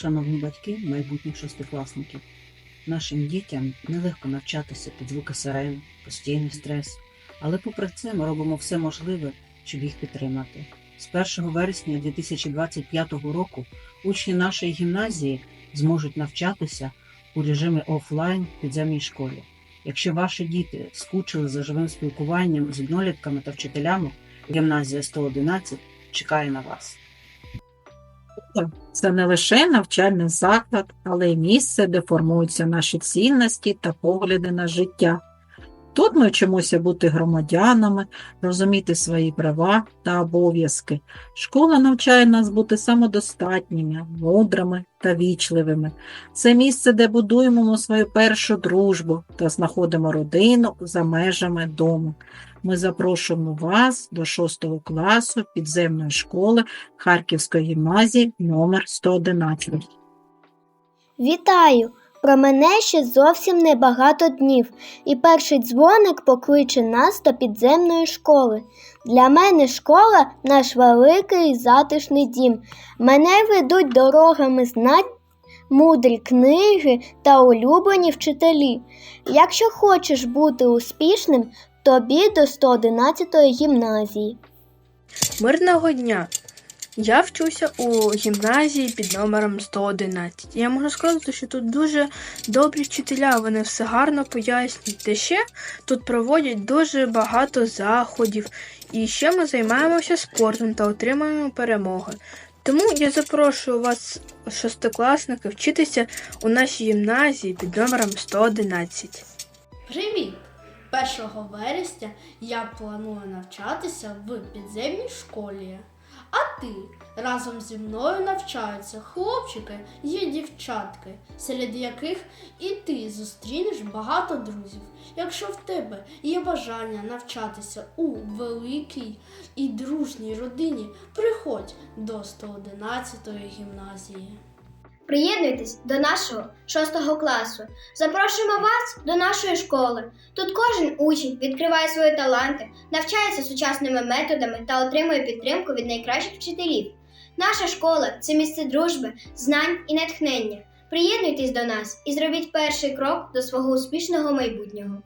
Шановні батьки, майбутніх шестикласників, нашим дітям нелегко навчатися під звуки сирен, постійний стрес. Але попри це ми робимо все можливе, щоб їх підтримати. З 1 вересня 2025 року учні нашої гімназії зможуть навчатися у режимі офлайн підземній школі. Якщо ваші діти скучили за живим спілкуванням з однолітками та вчителями, гімназія 111 чекає на вас. Це не лише навчальний заклад, але й місце, де формуються наші цінності та погляди на життя. Тут ми вчимося бути громадянами, розуміти свої права та обов'язки. Школа навчає нас бути самодостатніми, мудрими та вічливими. Це місце, де будуємо свою першу дружбу та знаходимо родину за межами дому. Ми запрошуємо вас до 6 класу підземної школи Харківської гімназії номер 111. Вітаю! Про мене ще зовсім небагато днів, і перший дзвоник покличе нас до підземної школи. Для мене школа наш великий і затишний дім. Мене ведуть дорогами знань, мудрі книги та улюблені вчителі. Якщо хочеш бути успішним, тобі до 111-ї гімназії. Мирного дня! Я вчуся у гімназії під номером 111. Я можу сказати, що тут дуже добрі вчителя, вони все гарно пояснюють. Та ще тут проводять дуже багато заходів, і ще ми займаємося спортом та отримуємо перемоги. Тому я запрошую вас, шестикласники, вчитися у нашій гімназії під номером 111. Привіт! 1 вересня я планую навчатися в підземній школі. А ти разом зі мною навчаються хлопчики і дівчатки, серед яких і ти зустрінеш багато друзів. Якщо в тебе є бажання навчатися у великій і дружній родині, приходь до 111-ї гімназії. Приєднуйтесь до нашого шостого класу. Запрошуємо вас до нашої школи. Тут кожен учень відкриває свої таланти, навчається сучасними методами та отримує підтримку від найкращих вчителів. Наша школа це місце дружби, знань і натхнення. Приєднуйтесь до нас і зробіть перший крок до свого успішного майбутнього.